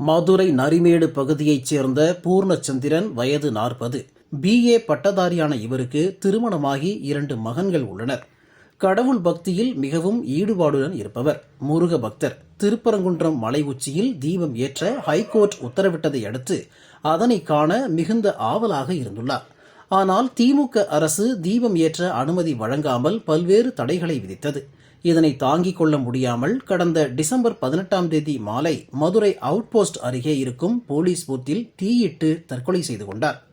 மதுரை நரிமேடு பகுதியைச் சேர்ந்த பூர்ணச்சந்திரன் வயது நாற்பது. பிஏ பட்டதாரியான இவருக்கு திருமணமாகி இரண்டு மகன்கள் உள்ளனர். கடவுள் பக்தியில் மிகவும் ஈடுபாடுடன் இருப்பவர். முருக பக்தர். திருப்பரங்குன்றம் மலை உச்சியில் தீபம் ஏற்ற ஹைகோர்ட் உத்தரவிட்டதை அடுத்து அதனை காண மிகுந்த ஆவலாக இருந்துள்ளார். ஆனால் திமுக அரசு தீபம் ஏற்ற அனுமதி வழங்காமல் பல்வேறு தடைகளை விதித்தது. இதனை தாங்கிக் கொள்ள முடியாமல் கடந்த டிசம்பர் பதினெட்டாம் தேதி மாலை மதுரை அவுட்போஸ்ட் அருகே இருக்கும் போலீஸ் பூத்தில் தீயிட்டு தற்கொலை செய்து கொண்டார்.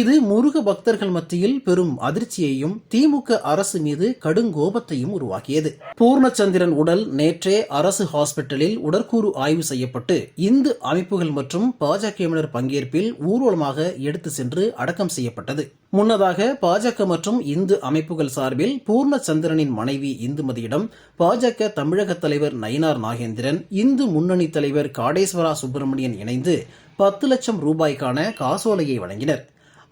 இது முருக பக்தர்கள் மத்தியில் பெரும் அதிர்ச்சியையும் திமுக அரசு மீது கடுங்கோபத்தையும் உருவாக்கியது. பூர்ணச்சந்திரன் உடல் நேற்றே அரசு ஹாஸ்பிட்டலில் உடற்கூறு ஆய்வு செய்யப்பட்டு இந்து அமைப்புகள் மற்றும் பாஜகவினர் பங்கேற்பில் ஊர்வலமாக எடுத்து சென்று அடக்கம் செய்யப்பட்டது. முன்னதாக பாஜக மற்றும் இந்து அமைப்புகள் சார்பில் பூர்ணச்சந்திரனின் மனைவி இந்துமதியிடம் பாஜக தமிழக தலைவர் நயினார் நாகேந்திரன் இந்து முன்னணி தலைவர் காடேஸ்வரா சுப்பிரமணியன் இணைந்து பத்து லட்சம் ரூபாய்க்கான காசோலையை வழங்கினர்.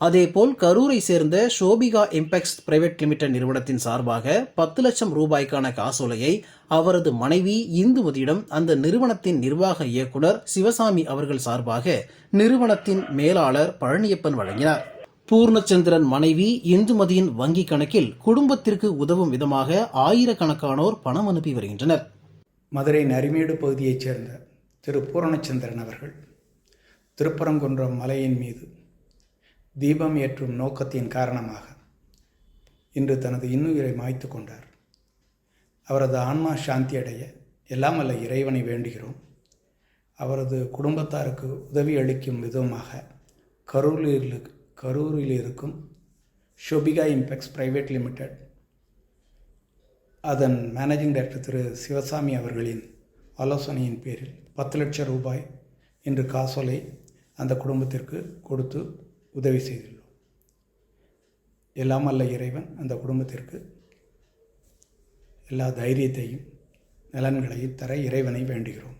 அதேபோல் கரூரை சேர்ந்த ஷோபிகா இம்பெக்ஸ் பிரைவேட் லிமிடெட் நிறுவனத்தின் சார்பாக பத்து லட்சம் ரூபாய்க்கான காசோலையை அவரது மனைவி இந்துமதியிடம் அந்த நிறுவனத்தின் நிர்வாக இயக்குனர் சிவசாமி அவர்கள் சார்பாக நிறுவனத்தின் மேலாளர் பழனியப்பன் வழங்கினார். பூர்ணச்சந்திரன் மனைவி இந்துமதியின் வங்கிக் கணக்கில் குடும்பத்திற்கு உதவும் விதமாக ஆயிரக்கணக்கானோர் பணம் அனுப்பி வருகின்றனர். மதுரை நரிமேடு பகுதியைச் சேர்ந்த திரு பூரணச்சந்திரன் அவர்கள் திருப்பரங்குன்றம் மலையின் மீது தீபம் ஏற்றும் நோக்கத்தின் காரணமாக இன்று தனது இன்னுயிரை மாய்த்து கொண்டார். அவரது ஆன்மா சாந்தி அடைய எல்லாம் அல்ல இறைவனை வேண்டுகிறோம். அவரது குடும்பத்தாருக்கு உதவி அளிக்கும் விதமாக கரூரில் கரூரில் இருக்கும் ஷோபிகா இம்பெக்ஸ் பிரைவேட் லிமிடெட் அதன் மேனேஜிங் டைரக்டர் திரு சிவசாமி அவர்களின் ஆலோசனையின் பேரில் பத்து லட்சம் ரூபாய் என்று காசோலை அந்த குடும்பத்திற்கு கொடுத்து உதவி செய்துள்ளோம். எல்லாம் அல்ல இறைவன் அந்த குடும்பத்திற்கு எல்லா தைரியத்தையும் நலன்களையும் தர இறைவனை வேண்டுகிறோம்.